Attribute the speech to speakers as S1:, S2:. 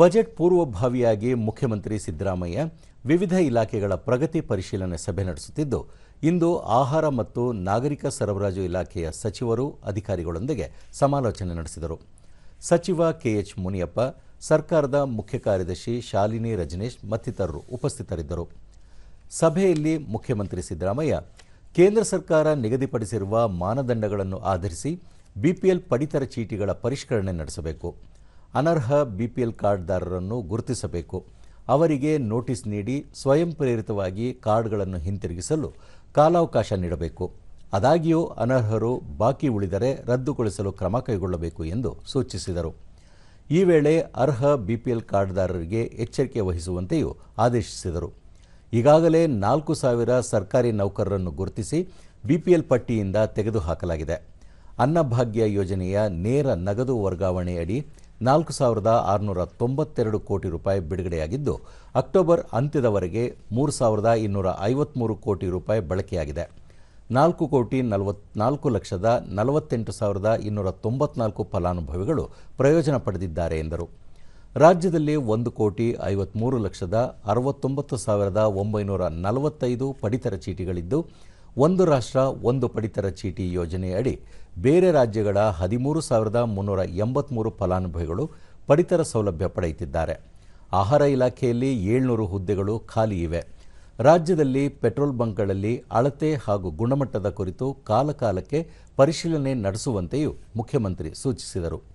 S1: Budget ಪೂರ್ವಭಾವಿಯಾಗಿ ಮುಖ್ಯಮಂತ್ರಿ ಸಿದ್ದರಾಮಯ್ಯ ವಿವಿಧ ಇಲಾಖೆಗಳ ಪ್ರಗತಿ ಪರಿಶೀಲನೆ ಸಭೆ ನಡೆಸುತ್ತಿದ್ದು, ಇಂದು ಆಹಾರ ಮತ್ತು ನಾಗರಿಕ ಸರಬರಾಜು ಇಲಾಖೆಯ ಸಚಿವರು ಅಧಿಕಾರಿಗಳೊಂದಿಗೆ ಸಮಾಲೋಚನೆ ನಡೆಸಿದರು. ಸಚಿವ ಕೆಎಚ್ ಮುನಿಯಪ್ಪ, ಸರ್ಕಾರದ ಮುಖ್ಯ ಕಾರ್ಯದರ್ಶಿ ಶಾಲಿನಿ ರಜನೀಶ್ ಮತ್ತಿತರರು ಉಪಸ್ಥಿತರಿದ್ದರು. ಸಭೆಯಲ್ಲಿ ಮುಖ್ಯಮಂತ್ರಿ ಸಿದ್ದರಾಮಯ್ಯ, ಕೇಂದ್ರ ಸರ್ಕಾರ ನಿಗದಿಪಡಿಸಿರುವ ಮಾನದಂಡಗಳನ್ನು ಆಧರಿಸಿ ಬಿಪಿಎಲ್ ಪಡಿತರ ಚೀಟಿಗಳ ಪರಿಷ್ಕರಣೆ ನಡೆಸಬೇಕು. ಅನರ್ಹ ಬಿಪಿಎಲ್ ಕಾರ್ಡ್ದಾರರನ್ನು ಗುರುತಿಸಬೇಕು. ಅವರಿಗೆ ನೋಟಿಸ್ ನೀಡಿ ಸ್ವಯಂ ಪ್ರೇರಿತವಾಗಿ ಕಾರ್ಡ್ಗಳನ್ನು ಹಿಂತಿರುಗಿಸಲು ಕಾಲಾವಕಾಶ ನೀಡಬೇಕು. ಆದಾಗ್ಯೂ ಅನರ್ಹರು ಬಾಕಿ ಉಳಿದರೆ ರದ್ದುಗೊಳಿಸಲು ಕ್ರಮ ಕೈಗೊಳ್ಳಬೇಕು ಎಂದು ಸೂಚಿಸಿದರು. ಈ ವೇಳೆ ಅರ್ಹ ಬಿಪಿಎಲ್ ಕಾರ್ಡ್ದಾರರಿಗೆ ಎಚ್ಚರಿಕೆ ವಹಿಸುವಂತೆಯೂ ಆದೇಶಿಸಿದರು. ಈಗಾಗಲೇ ನಾಲ್ಕು ಸಾವಿರ ಸರ್ಕಾರಿ ನೌಕರರನ್ನು ಗುರುತಿಸಿ ಬಿಪಿಎಲ್ ಪಟ್ಟಿಯಿಂದ ತೆಗೆದುಹಾಕಲಾಗಿದೆ. ಅನ್ನಭಾಗ್ಯ ಯೋಜನೆಯ ನೇರ ನಗದು ವರ್ಗಾವಣೆಯಡಿ ನಾಲ್ಕು ಸಾವಿರದ ಆರುನೂರ ತೊಂಬತ್ತೆರಡು ಕೋಟಿ ರೂಪಾಯಿ ಬಿಡುಗಡೆಯಾಗಿದ್ದು, ಅಕ್ಟೋಬರ್ ಅಂತ್ಯದವರೆಗೆ ಮೂರು ಸಾವಿರದ ಇನ್ನೂರ ಐವತ್ತ್ಮೂರು ಕೋಟಿ ರೂಪಾಯಿ ಬಳಕೆಯಾಗಿದೆ. ನಾಲ್ಕು ಕೋಟಿ ನಲವತ್ನಾಲ್ಕು ಲಕ್ಷದ ನಲವತ್ತೆಂಟು ಸಾವಿರದ ಇನ್ನೂರ ತೊಂಬತ್ನಾಲ್ಕು ಫಲಾನುಭವಿಗಳು ಪ್ರಯೋಜನ ಪಡೆದಿದ್ದಾರೆ, ಎಂದರು. ರಾಜ್ಯದಲ್ಲಿ ಒಂದು ಕೋಟಿ ಐವತ್ಮೂರು ಲಕ್ಷದ ಅರವತ್ತೊಂಬತ್ತು ಸಾವಿರದ ಒಂಬೈನೂರ ನಲವತ್ತೈದು ಪಡಿತರ ಚೀಟಿಗಳಿದ್ದು ಒಂದು ರಾಷ್ಟ್ರ, ಒಂದು ಪಡಿತರ ಚೀಟಿ ಯೋಜನೆಯಡಿ ಬೇರೆ ರಾಜ್ಯಗಳ ಹದಿಮೂರು ಸಾವಿರದ ಮುನ್ನೂರ ಎಂಬತ್ತ್ಮೂರು ಫಲಾನುಭವಿಗಳು ಪಡಿತರ ಸೌಲಭ್ಯ ಪಡೆಯುತ್ತಿದ್ದಾರೆ. ಆಹಾರ ಇಲಾಖೆಯಲ್ಲಿ ಏಳ್ನೂರು ಹುದ್ದೆಗಳು ಖಾಲಿ ಇವೆ. ರಾಜ್ಯದಲ್ಲಿ ಪೆಟ್ರೋಲ್ ಬಂಕ್ಗಳಲ್ಲಿ ಅಳತೆ ಹಾಗೂ ಗುಣಮಟ್ಟದ ಕುರಿತು ಕಾಲಕಾಲಕ್ಕೆ ಪರಿಶೀಲನೆ ನಡೆಸುವಂತೆಯೂ ಮುಖ್ಯಮಂತ್ರಿ ಸೂಚಿಸಿದರು.